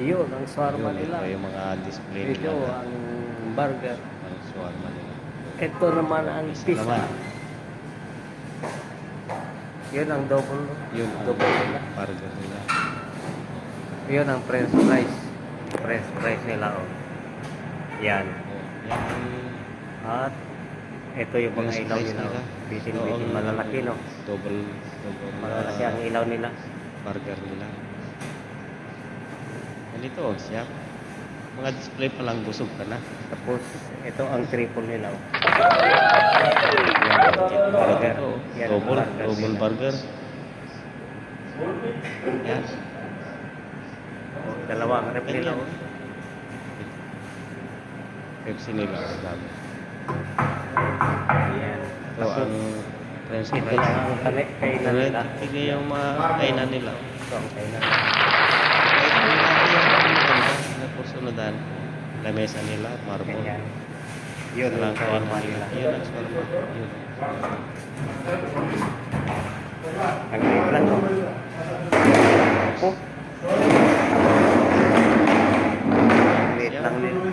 Yun, ang swarma nila. ito yung mga display Ito, nila. ang burger. Ang shawarma nila. Ito naman ang pizza. naman. Yun ang double. Yun ang double nila. burger nila. Yun ang french fries. French fries nila. Oh. Yan. Yan At ito yung mga ilaw fries nila. Bitin-bitin malalaki, no? Double, double Malalaki ang ilaw nila. burger nila. Ganito, siya. Mga display pa lang busog ka na. Tapos, ito ang triple nila. oh. Yan, burger. Ito, Yan ang double, double nila. burger. Yan. Oh, Dalawa ang rep nila. Oh. Pepsi nila. ang dami. Yan. Ito ang french Ito fries. lang ang kani- kainan nila. Ito yung mga kainan nila. Ito ang kainan. Na porsunodan. Lamesa nila, marble. Ganyan. Yun ang shawarma nila. Yun ang shawarma. Yun. Ang liit lang. lang nila.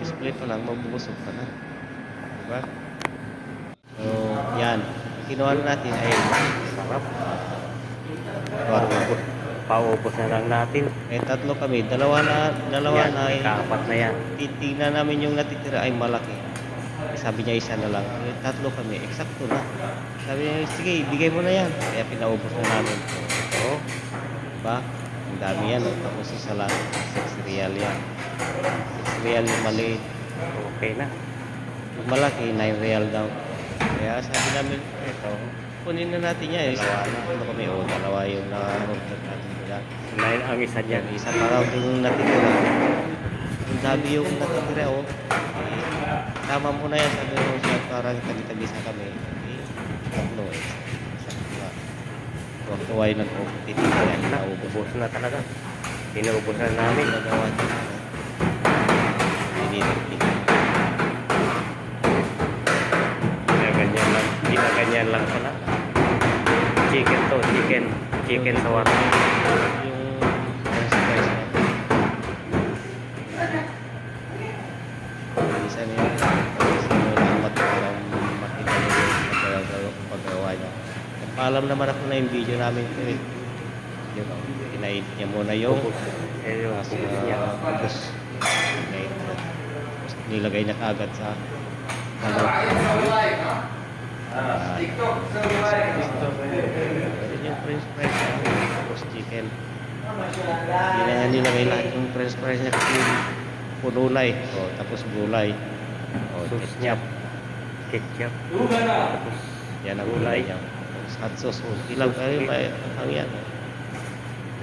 Display pa lang, mabubusog ka na. Diba? So, yan. Kinuha na natin ay Sarap. shawarma. Paubos na lang natin. Eh, tatlo kami. Dalawa na, dalawa Yan, na ay Kaapat na yan. titignan namin yung natitira ay malaki. Eh, sabi niya isa na lang. Eh, tatlo kami. Eksakto na. Sabi niya, sige, bigay mo na yan. Kaya pinaubos na namin. Oo. Diba? Ang dami yan. Oh. Tapos isa lang. 6 real yan. 6 real yung maliit. Okay na. Yung malaki, 9 real daw. Kaya sabi namin, Ito. kunin na natin yan. Eh. Dalawa na. Ano kami, oh, dalawa yung na-order ang isa dyan. Yan, isa pa raw yung natitira. Ang dami yung natitira, oh. Tama mo na yan, sabi mo siya, parang tagi-tagisa kami. Eh, tatlo eh. Sakto na. Tuwag-tuwa yung nag-competitive yan, naubos. Na talaga. Pinuubos na namin. Nagawa niya. Diniligpit. Ginaganyan lang. Ginaganyan lang pala. Chicken to. Chicken. Chicken sa warma. Yung french fries niya. Isa niya. Isa niya lang mat parang makita niya yung paggawa paggawa niya. Nagpaalam naman ako na yung video namin. Eh, Yung kinain niya muna yung. Eh, yung Tapos, ubus niya. uh, niya. Tapos nilagay na kagad sa ano. Ah, Yun yung french fries niya. Tapos chicken. Hindi nilagay lahat yung french fries niya kasi puno na eh. O, tapos gulay. O, Sauce ketchup. Ketchup. Tapos Yan ang gulay niya. Hot sauce. O, ilang kayo ba? Ang yan.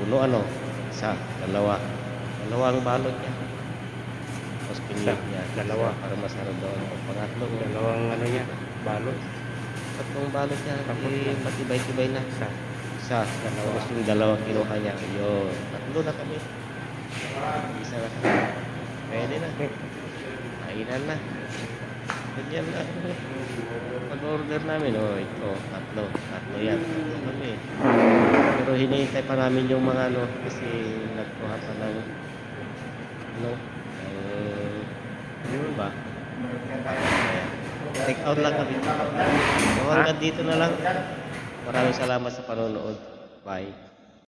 Puno ano? Isa, dalawa. Dalawa ang balot niya. Tapos pinlit niya. Dalawa. Para masarap daw. O, pangatlo. dalawang ano niya. Balot. Tatlong balot niya. Tapos matibay-tibay na. Isa. Isa. Dalawa. Tapos yung dalawa kinuha niya. Yun. Tatlo na kami. Isa na kami. Pwede na. Kainan na. Ganyan na. Pag-order namin, oh, ito, tatlo. Tatlo yan. Tatlo kami. Pero hinihintay pa namin yung mga ano, kasi nagkuha pa ng, ano, ng, yun ba? Take out lang kami. So hanggang dito na lang. Maraming salamat sa panonood. Bye.